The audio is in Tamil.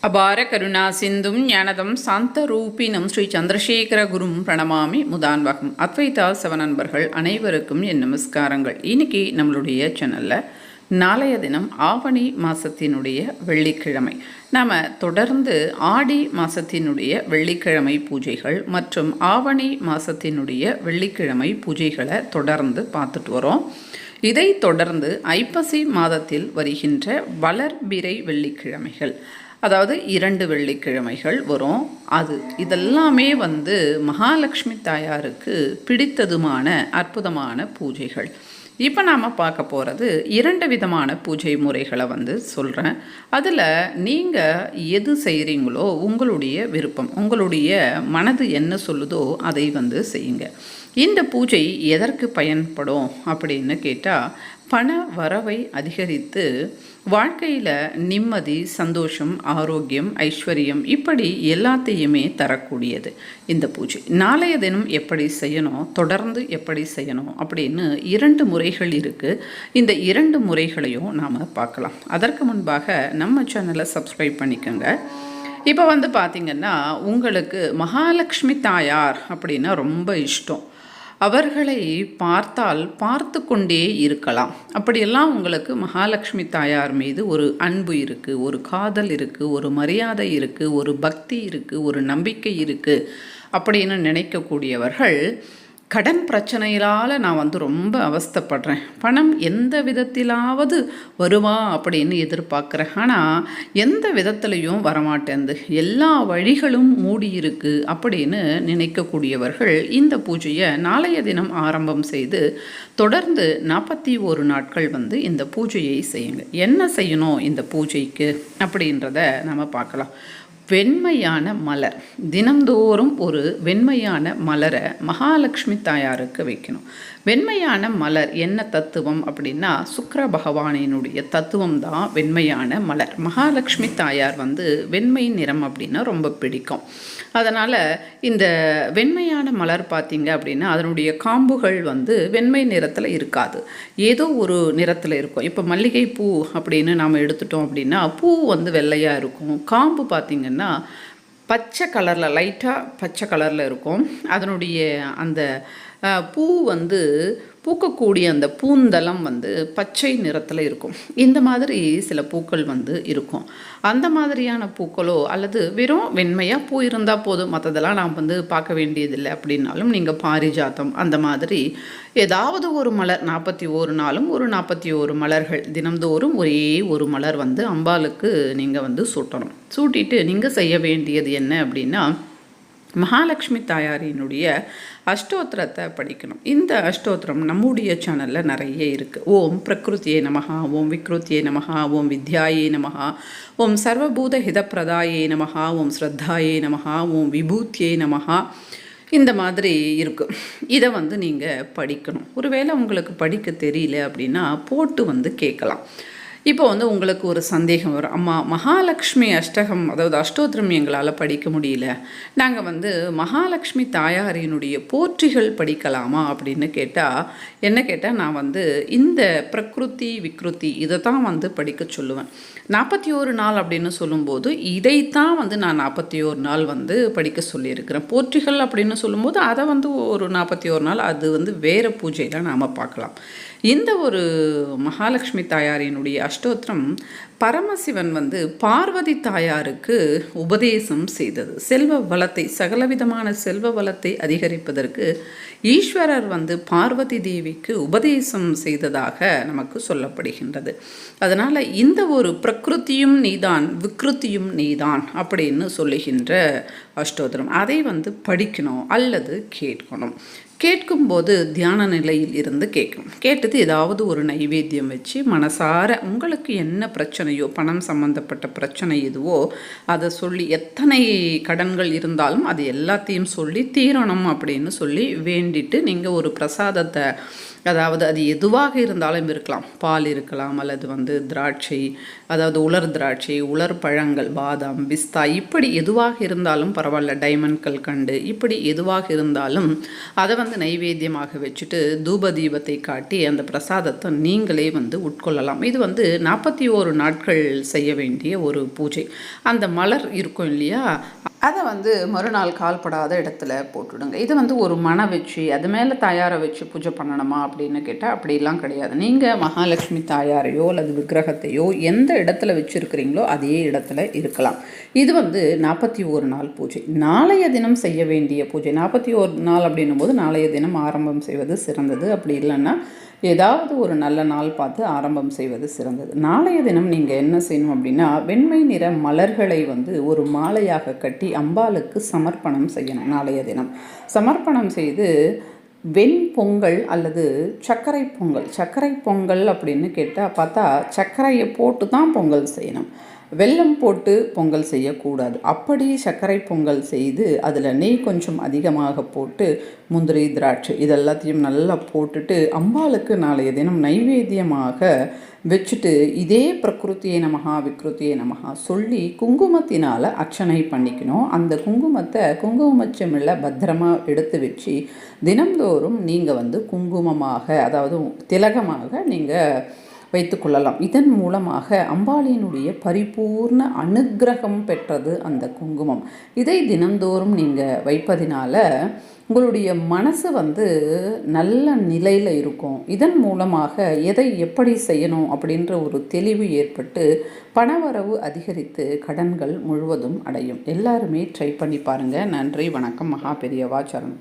அபார கருணா சிந்தும் ஞானதம் சாந்த ரூபினம் ஸ்ரீ சந்திரசேகர குரும் பிரணமாமி முதான்வகம். அத்வைதா சவ நண்பர்கள் அனைவருக்கும் என் நமஸ்காரங்கள். இன்னைக்கு நம்மளுடைய சேனலில் நாளைய தினம் ஆவணி மாதத்தினுடைய வெள்ளிக்கிழமை. நாம் தொடர்ந்து ஆடி மாதத்தினுடைய வெள்ளிக்கிழமை பூஜைகள் மற்றும் ஆவணி மாதத்தினுடைய வெள்ளிக்கிழமை பூஜைகளை தொடர்ந்து பார்த்துட்டு வரோம். இதைத் தொடர்ந்து ஐப்பசி மாதத்தில் வருகின்ற வளர்பிறை வெள்ளிக்கிழமைகள். அதாவது இரண்டு வெள்ளிக்கிழமைகள் வரும். அது இதெல்லாமே வந்து மகாலட்சுமி தாயாருக்கு பிடித்ததுமான அற்புதமான பூஜைகள். இப்போ நாம் பார்க்க போகிறது இரண்டு விதமான பூஜை முறைகளை வந்து சொல்கிறேன் அதில் நீங்கள் எது செய்கிறீங்களோ உங்களுடைய விருப்பம் உங்களுடைய மனது என்ன சொல்லுதோ அதை வந்து செய்யுங்க. இந்த பூஜை எதற்கு பயன்படும் அப்படின்னு கேட்டால் பண வரவை அதிகரித்து வாழ்க்கையில் நிம்மதி சந்தோஷம் ஆரோக்கியம் ஐஸ்வர்யம் இப்படி எல்லாத்தையுமே தரக்கூடியது. இந்த பூஜை. நாளைய தினம் எப்படி செய்யணும்? தொடர்ந்து எப்படி செய்யணும்? அப்படின்னு இரண்டு முறைகள் இருக்குது இந்த இரண்டு முறைகளையும் நாம் பார்க்கலாம். அதற்கு முன்பாக நம்ம சேனலை சப்ஸ்கிரைப் பண்ணிக்கோங்க. இப்போ வந்து பார்த்திங்கன்னா உங்களுக்கு மகாலட்சுமி தாயார் அப்படின்னா ரொம்ப இஷ்டம். அவர்களை பார்த்தால் பார்த்து கொண்டே இருக்கலாம். அப்படியெல்லாம் உங்களுக்கு மகாலட்சுமி தாயார் மீது ஒரு அன்பு இருக்குது ஒரு காதல் இருக்குது ஒரு மரியாதை இருக்குது ஒரு பக்தி இருக்குது ஒரு நம்பிக்கை இருக்குது அப்படின்னு நினைக்கக்கூடியவர்கள் கடன் பிரச்சனையிலால் நான் வந்து ரொம்ப அவஸ்தப்படுறேன். பணம் எந்த விதத்திலாவது வருவா அப்படின்னு எதிர்பார்க்குறேன். ஆனால் எந்த விதத்துலையும் வரமாட்டேந்து எல்லா வழிகளும் மூடியிருக்கு அப்படின்னு நினைக்கக்கூடியவர்கள் இந்த பூஜையை நாளைய தினம் ஆரம்பம் செய்து தொடர்ந்து நாற்பத்தி ஒரு நாட்கள் வந்து இந்த பூஜையை செய்யுங்க. என்ன செய்யணும் இந்த பூஜைக்கு அப்படின்றத நம்ம பார்க்கலாம். வெண்மையான மலர். தினந்தோறும் ஒரு வெண்மையான மலரை மகாலட்சுமி தாயாருக்கு வைக்கணும். வெண்மையான மலர் என்ன தத்துவம் அப்படின்னா சுக்கர பகவானினுடைய தத்துவம் தான் வெண்மையான மலர். மகாலட்சுமி தாயார் வந்து வெண்மை நிறம் அப்படின்னா ரொம்ப பிடிக்கும். அதனால் இந்த வெண்மையான மலர் பார்த்திங்க அப்படின்னா அதனுடைய காம்புகள் வந்து வெண்மை நிறத்தில் இருக்காது. ஏதோ ஒரு நிறத்தில் இருக்கும். இப்போ மல்லிகை பூ அப்படின்னு நாம் எடுத்துட்டோம் அப்படின்னா பூ வந்து வெள்ளையாக இருக்கும். காம்பு பார்த்திங்கன்னா பச்சை கலரில் லைட்டாக பச்சை கலரில் இருக்கும். அதனுடைய அந்த பூ வந்து பூக்கக்கூடிய அந்த பூந்தளம் வந்து பச்சை நிறத்தில் இருக்கும். இந்த மாதிரி சில பூக்கள் வந்து இருக்கும். அந்த மாதிரியான பூக்களோ அல்லது வெறும் வெண்மையாக பூ இருந்தால் போதும். மற்றதெல்லாம் நாம் வந்து பார்க்க வேண்டியதில்லை அப்படின்னாலும் நீங்கள் பாரிஜாத்தம் அந்த மாதிரி ஏதாவது ஒரு மலர் நாற்பத்தி ஒரு நாளும் ஒரு நாற்பத்தி ஒரு மலர்கள். தினம்தோறும் ஒரே ஒரு மலர் வந்து அம்பாளுக்கு நீங்கள் வந்து சூட்டணும். சூட்டிட்டு நீங்கள் செய்ய வேண்டியது என்ன அப்படின்னா மகாலட்சுமி தாயாரினுடைய அஷ்டோத்திரத்தை படிக்கணும். இந்த அஷ்டோத்திரம் நம்முடைய சேனலில் நிறைய இருக்குது ஓம் பிரகிருத்தியே நமகா ஓம் விக்ருத்தியே நமகா ஓம் வித்யாயே நமஹா ஓம் சர்வபூத ஹிதப்பிரதாயே நமகா ஓம் ஸ்ரத்தாயே நமகா ஓம் விபூத்தியே நமஹா. இந்த மாதிரி இருக்கும் இதை வந்து நீங்கள் படிக்கணும். ஒருவேளை உங்களுக்கு படிக்க தெரியல அப்படின்னா போட்டு வந்து கேட்கலாம். இப்போ வந்து உங்களுக்கு ஒரு சந்தேகம் வரும். அம்மா மகாலட்சுமி அஷ்டகம் அதாவது அஷ்டோத்திரம் எங்களால் படிக்க முடியல. நாங்கள் வந்து மகாலட்சுமி தாயாரினுடைய போற்றிகள் படிக்கலாமா அப்படின்னு கேட்டால் என்ன கேட்டால் நான் வந்து இந்த பிரகிருதி விக்ருதி இதை தான் வந்து படிக்க சொல்லுவேன். நாற்பத்தி ஒரு நாள் அப்படின்னு சொல்லும்போது இதைத்தான் வந்து நான் நாற்பத்தி ஒரு நாள் வந்து படிக்க சொல்லியிருக்கிறேன். போற்றிகள் அப்படின்னு சொல்லும்போது அதை வந்து ஒரு நாற்பத்தி ஒரு நாள் அது வந்து வேறு பூஜையில் நாம் பார்க்கலாம். இந்த ஒரு மகாலட்சுமி தாயாரினுடைய அஷ்டோத்திரம் பரமசிவன் வந்து பார்வதி தாயாருக்கு உபதேசம் செய்தது. செல்வ வளத்தை சகலவிதமான செல்வ வளத்தை அதிகரிப்பதற்கு ஈஸ்வரர் வந்து பார்வதி தேவிக்கு உபதேசம் செய்ததாக நமக்கு சொல்லப்படுகின்றது. அதனால் இந்த ஒரு பிரகிருத்தியும் நீதான் விக்ருத்தியும் நீதான் அப்படின்னு சொல்லுகின்ற அஷ்டோத்திரம் அதை வந்து படிக்கணும் அல்லது கேட்கணும். கேட்கும்போது தியான நிலையில் இருந்து கேட்கும். கேட்டது ஏதாவது ஒரு நைவேத்தியம் வச்சு மனசார உங்களுக்கு என்ன பிரச்சனையோ பணம் சம்பந்தப்பட்ட பிரச்சனை எதுவோ அதை சொல்லி எத்தனை கடன்கள் இருந்தாலும் அது எல்லாத்தையும் சொல்லி தீரணும் அப்படின்னு சொல்லி வேண்டிட்டு நீங்கள் ஒரு பிரசாதத்தை அதாவது அது எதுவாக இருந்தாலும் இருக்கலாம். பால் இருக்கலாம் அல்லது வந்து திராட்சை அதாவது உலர் திராட்சை உலர் பழங்கள் பாதாம் பிஸ்தா இப்படி எதுவாக இருந்தாலும் பரவாயில்ல டைமண்ட் கல்கண்டு இப்படி எதுவாக இருந்தாலும் அதை வந்து நைவேத்தியமாக வச்சுட்டு தூப தீபத்தை காட்டி அந்த பிரசாதத்தை நீங்களே வந்து உட்கொள்ளலாம். இது வந்து நாற்பத்தி ஓரு நாட்கள் செய்ய வேண்டிய ஒரு பூஜை. அந்த மலர் இருக்கும் இல்லையா அதை வந்து மறுநாள் கால்படாத இடத்துல போட்டுடுங்க. இது வந்து ஒரு மன வச்சு அது மேலே தாயாரை வச்சு பூஜை பண்ணணுமா அப்படின்னு கேட்டால் அப்படிலாம் கிடையாது. நீங்கள் மகாலட்சுமி தாயாரையோ அல்லது விக்கிரகத்தையோ எந்த இடத்துல வச்சுருக்கிறீங்களோ அதே இடத்துல இருக்கலாம். இது வந்து நாற்பத்தி ஒரு நாள் பூஜை. நாளைய தினம் செய்ய வேண்டிய பூஜை. நாற்பத்தி ஒரு நாள் அப்படின்னும் போது நாளைய தினம் ஆரம்பம் செய்வது சிறந்தது. அப்படி இல்லைன்னா ஏதாவது ஒரு நல்ல நாள் பார்த்து ஆரம்பம் செய்வது சிறந்தது. நாளைய தினம் நீங்கள் என்ன செய்யணும் அப்படின்னா வெண்மை நிற மலர்களை வந்து ஒரு மாலையாக கட்டி அம்பாளுக்கு சமர்ப்பணம் செய்யணும் நாளைய தினம். சமர்ப்பணம் செய்து வெண் பொங்கல் அல்லது சர்க்கரை பொங்கல். சர்க்கரை பொங்கல் அப்படின்னு கேட்டால் பார்த்தா சர்க்கரையை போட்டு தான் பொங்கல் செய்யணும். வெல்லம் போட்டு பொங்கல் செய்யக்கூடாது. அப்படி சர்க்கரை பொங்கல் செய்து அதில் நெய் கொஞ்சம் அதிகமாக போட்டு முந்திரி திராட்சை இதெல்லாத்தையும் நல்லா போட்டுட்டு அம்பாளுக்கு நாளைய தினம் நைவேத்தியமாக வச்சுட்டு இதே பிரகிருத்தியை நமகா விக்ருத்தியை நமகா சொல்லி குங்குமத்தினால் அர்ச்சனை பண்ணிக்கணும். அந்த குங்குமத்தை குங்குமச்சமில்ல பத்திரமா எடுத்து வச்சு தினந்தோறும் நீங்கள் வந்து குங்குமமாக அதாவது திலகமாக நீங்கள் வைத்துக்கொள்ளலாம் இதன் மூலமாக அம்பாளியினுடைய பரிபூர்ண அனுக்கிரகம் பெற்றது அந்த குங்குமம். இதை தினந்தோறும் நீங்கள் வைப்பதினால உங்களுடைய மனசு வந்து நல்ல நிலையில் இருக்கும். இதன் மூலமாக எதை எப்படி செய்யணும் அப்படின்ற ஒரு தெளிவு ஏற்பட்டு பணவரவு அதிகரித்து கடன்கள் முழுவதும் அடையும். எல்லாருமே ட்ரை பண்ணி பாருங்கள் நன்றி வணக்கம் மகா பெரியவா சரணம்